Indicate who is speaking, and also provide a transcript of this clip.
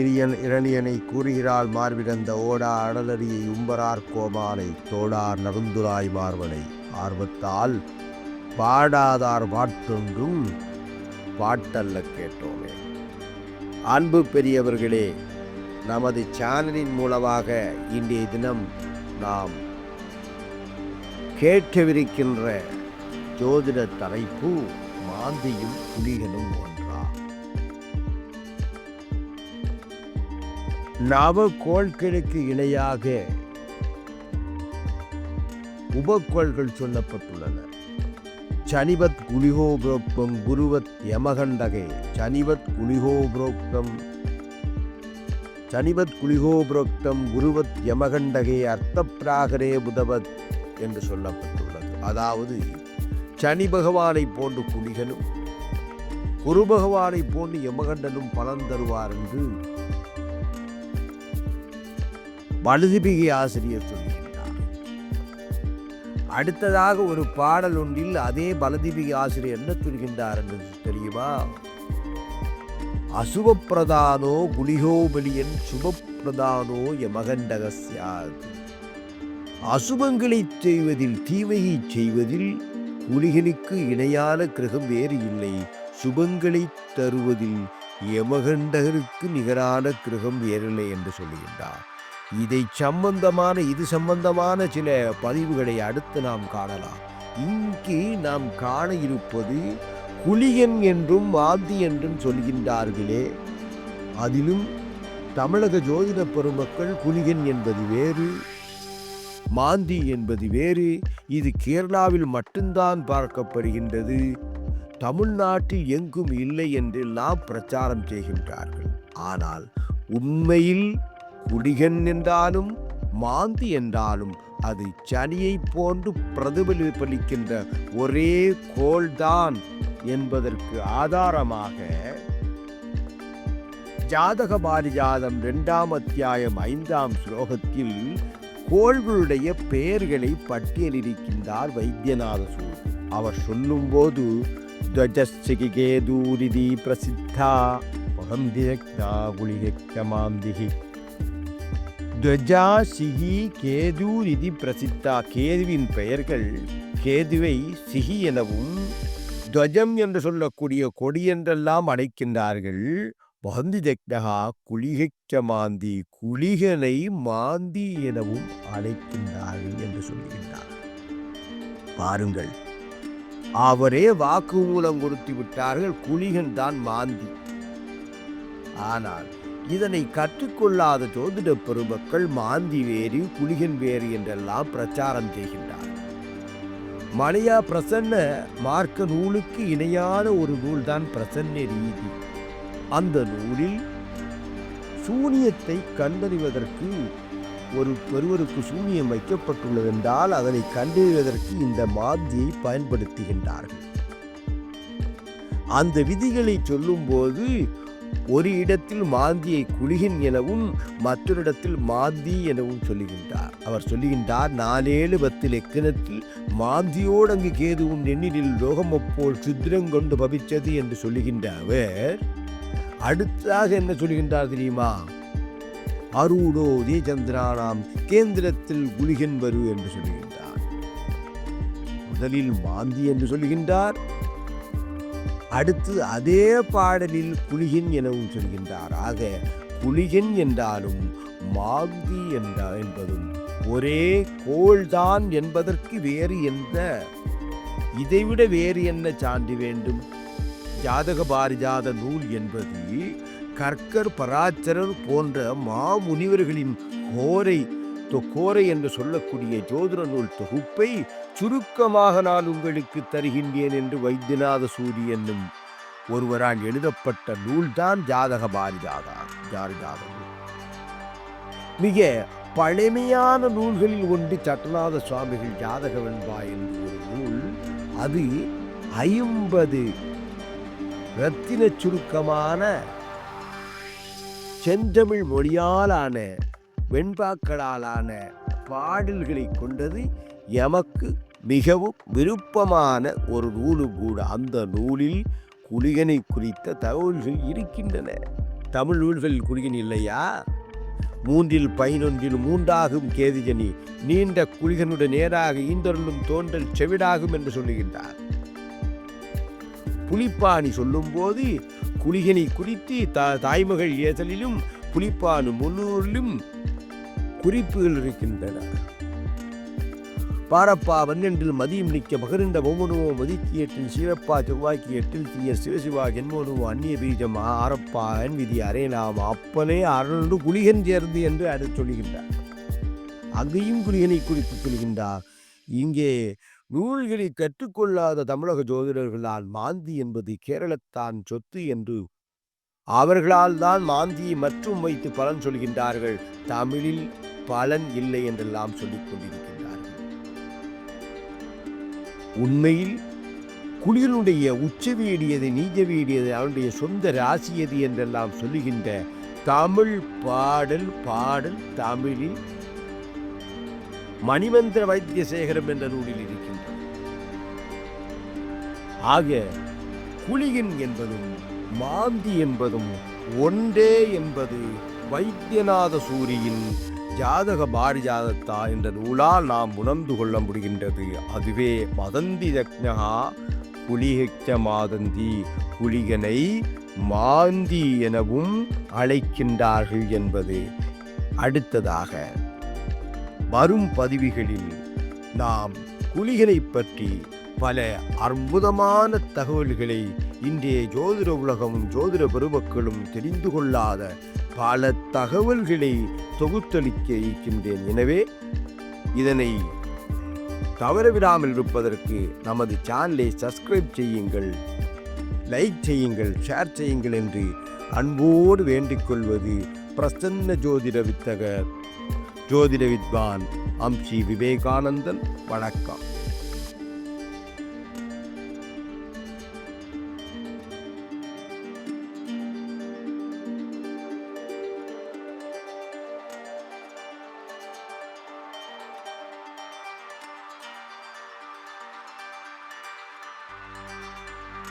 Speaker 1: இரியன் இரணியனை கூறுகிறாள் மார்பிடந்த ஓடா அடலரியை உம்பரார் கோமானை தோடார் நருந்துராய் மார்பனை ஆர்வத்தால் பாடாதார் பாட்டொன்றும் பாட்டல்ல கேட்டோமே. அன்பு பெரியவர்களே நமது சேனலின் மூலமாக இன்றைய தினம் நாம் கேட்கவிருக்கின்ற ஜோதிட தலைப்பு மாந்தியும் புலிகளும் ஒன்று. நவகோள்களுக்கு இணையாக உபக்கோள்கள் சொல்லப்பட்டுள்ளன. சனிபத் குலிகோபுரோக்தம் குருவத் யமகண்டகே. சனிவத் குலிகோபுரோக்தம் சனிபத் குலிகோபுரோக்தம் குருவத் யமகண்டகே அர்த்தப்பிராகரே புதவத் என்று சொல்லப்பட்டுள்ளது. அதாவது சனி பகவானை போன்று குலிகனும் குரு பகவானை போன்று யமகண்டனும் பலன் தருவார் என்று வலுதிபிகை ஆசிரியர் சொல்கின்றார் அடுத்ததாக ஒரு பாடல் ஒன்றில் அதே பலதிபிகை ஆசிரியர் என்ன சொல்கின்றார் என்று தெரியுமா? அசுபப்பிரதானோ குலிகோபலியன் சுபப்பிரதானோ யமகண்டகசியாது அசுபங்களை செய்வதில் தீமையை செய்வதில் குலிகனுக்கு இணையான கிரகம் வேறு இல்லை. சுபங்களை தருவதில் யமகண்டகருக்கு நிகரான கிரகம் வேறில்லை என்று சொல்லுகின்றார். இதை சம்பந்தமான இது சம்பந்தமான சில பதிவுகளை அடுத்து நாம் காணலாம். இங்கு நாம் காண இருப்பது குளியன் என்றும் மாந்தி என்றும் சொல்கின்றார்களே. அதிலும் தமிழக ஜோதிட பெருமக்கள் குளியன் என்பது வேறு மாந்தி என்பது வேறு இது கேரளாவில் மட்டும்தான் பார்க்கப்படுகின்றது. தமிழ்நாட்டில் எங்கும் இல்லை என்றெல்லாம் பிரச்சாரம் செய்கின்றார்கள். ஆனால் உண்மையில் குடிகன் என்றாலும் மாந்தி என்றாலும் அது சனியை போன்று பிரதிபலிப்பளிக்கின்ற ஒரே கோள்தான் என்பதற்கு ஆதாரமாக ஜாதக பாரிஜாதம் இரண்டாம் அத்தியாயம் ஐந்தாம் ஸ்லோகத்தில் கோள்களுடைய பெயர்களை பட்டியலிருக்கின்றார் வைத்தியநாத சூழ் அவர் சொல்லும்போது துவஜஸ்சிகிகேதூரிதி பிரசித்தா பகந்தியக்தா குளிகமாந்திகி துவஜா சிகி கேது இது பிரசித்தா கேதுவின் பெயர்கள். கேதுவை சிகி எனவும் துவஜம் என்று சொல்லக்கூடிய கொடி என்றெல்லாம் அழைக்கின்றார்கள் வந்தி தெக்டகா குளிகைக்க மாந்தி குளிகனை மாந்தி எனவும் அழைக்கின்றார்கள் என்று சொல்கின்றார். பாருங்கள் அவரே வாக்குமூலம் கொடுத்து விட்டார்கள் குளிகன் தான் மாந்தி. ஆனால் இதனை கற்றுக்கொள்ளாத ஜோதிட பெருமக்கள் மாந்தி வேறு குளிகன் வேறு என்றெல்லாம் பிரச்சாரம் செய்கின்றார். மலையா பிரசன்ன மார்க்க நூலுக்கு இணையான ஒரு நூல்தான் பிரசன்ன ரீதி. அந்த நூலில் சூனியத்தை கண்டறிவதற்கு ஒரு பெருவருக்கு சூனியம் வைக்கப்பட்டுள்ளதென்றால் அதனை கண்டறிவதற்கு இந்த மாதியை பயன்படுத்துகின்றார்கள். அந்த விதிகளை சொல்லும்போது ஒரு இடத்தில் மாந்தியை குளிகின் எனவும் மற்றொரு இடத்தில் மாந்தி எனவும் சொல்லுகின்றார். அவர் சொல்லுகின்றார் நாலேழு பத்து லெக்கணத்தில் மாந்தியோடு அங்கு கேதுவும் நெண்ணிலில் லோகமப்போல் சுத்திரங்கொண்டு பவிச்சது என்று சொல்லுகின்ற அவர் அடுத்ததாக என்ன சொல்கின்றார் தெரியுமா? அரூடோ தேச்சந்திரானாம் கேந்திரத்தில் குளிகன் வரு என்று சொல்லுகின்றார். முதலில் மாந்தி என்று சொல்லுகின்றார் அடுத்து அதே பாடலில் குளிகின் எனவும் சொல்கின்றார். ஆக குளிகின் என்றாலும் மாந்தி என்ற என்பதும் ஒரே கோள்தான் என்பதற்கு வேறு எந்த இதைவிட வேறு என்ன சான்று வேண்டும்? ஜாதக பாரிஜாத நூல் என்பது கற்கர் பராச்சரர் போன்ற மாமுனிவர்களின் கோரை தொக்கோரை என்று சொல்லக்கூடிய ஜோதிட நூல் தொகுப்பை சுருக்கமாக நான் உங்களுக்கு தருகின்றேன் என்று வைத்தியநாத சூரி என்னும் ஒருவரால் எழுதப்பட்ட நூல்தான் ஜாதக பாரிஜாதா ஜாரிஜாத மிக பழமையான நூல்களில் ஒன்று சட்டநாத சுவாமிகள் ஜாதக வெண்பா என்ற ஒரு நூல். அது ஐம்பது ரத்தின சுருக்கமான செந்தமிழ் மொழியாலான வெண்பாக்களாலான பாடல்களை கொண்டது எமக்கு மிகவும் விருப்பமான ஒரு நூலும் கூட. அந்த நூலில் குளிகனை குறித்த தகவல்கள் இருக்கின்றன. தமிழ் நூல்கள் குளிகன் இல்லையா? மூன்றில் பதினொன்றில் மூன்றாகும் கேதிஜனி நீண்ட குளிகனுடன் நேராக ஈந்தொருளும் தோன்றல் செவிடாகும் என்று சொல்லுகின்றார். புலிப்பாணி சொல்லும்போது குளிகனை குறித்து த தாய்மகள் ஏதலிலும் புலிப்பானு முன்னூரிலும் குறிப்புகள் இருக்கின்றன. பாரப்பா வன்னென்றில் மதியம் நிற்க மகரிந்த பொம்மனுவோ மதிக்கு எட்டில் சீரப்பா செவ்வாய்க்கு எட்டில் தீய சிவசிவா ஜென்மனுவோ அந்நிய பீஜம் ஆரப்பா விதி அரையலாம் அப்பனே அருண்டு குளிகன் சேர்ந்து என்று அடுத்து சொல்லுகின்றார் அங்கேயும் குளிகனை குறித்து சொல்கின்றார். இங்கே நூல்களை கற்றுக்கொள்ளாத தமிழக ஜோதிடர்களால் மாந்தி என்பது கேரளத்தான் சொத்து என்று அவர்களால் தான் மாந்தியை மற்றும் வைத்து பலன் சொல்கின்றார்கள். தமிழில் பலன் இல்லை என்றெல்லாம் சொல்லிக் கொண்டிருக்கின்றார்கள். உண்மையில் குளியனுடைய உச்ச வீடியது நீஜ அவனுடைய சொந்த ராசியது என்றெல்லாம் சொல்லுகின்ற தமிழ் பாடல் பாடல் தமிழில் மணிமந்திர வைத்தியசேகரம் என்ற நூலில் இருக்கின்றது. ஆக குளிகன் என்பதும் மாந்தி என்பதும் ஒன்றே என்பது வைத்தியநாத சூரியின் ஜாதக பாரிஜாதத்தா என்ற நூலால் நாம் உணர்ந்து கொள்ள முடிகின்றது. அதுவே மதந்தி தக்னகா குளிகச்ச மாதந்தி புலிகனை மாந்தி எனவும் அழைக்கின்றார்கள் என்பது அடுத்ததாக வரும் பதிவுகளில் நாம் குளிகனை பற்றி பல அற்புதமான தகவல்களை இன்றைய ஜோதிட உலகமும் ஜோதிட பெருமக்களும் தெரிந்து கொள்ளாத பல தகவல்களை தொகுத்தளிக்க இருக்கின்றேன். எனவே இதனை தவறவிடாமல் இருப்பதற்கு நமது சேனலை சப்ஸ்கிரைப் செய்யுங்கள் லைக் செய்யுங்கள் ஷேர் செய்யுங்கள் என்று அன்போடு வேண்டிக் கொள்வது பிரசன்ன ஜோதிட வித்தகர் ஜோதிட வித்வான் அம்சி விவேகானந்தன். வணக்கம்.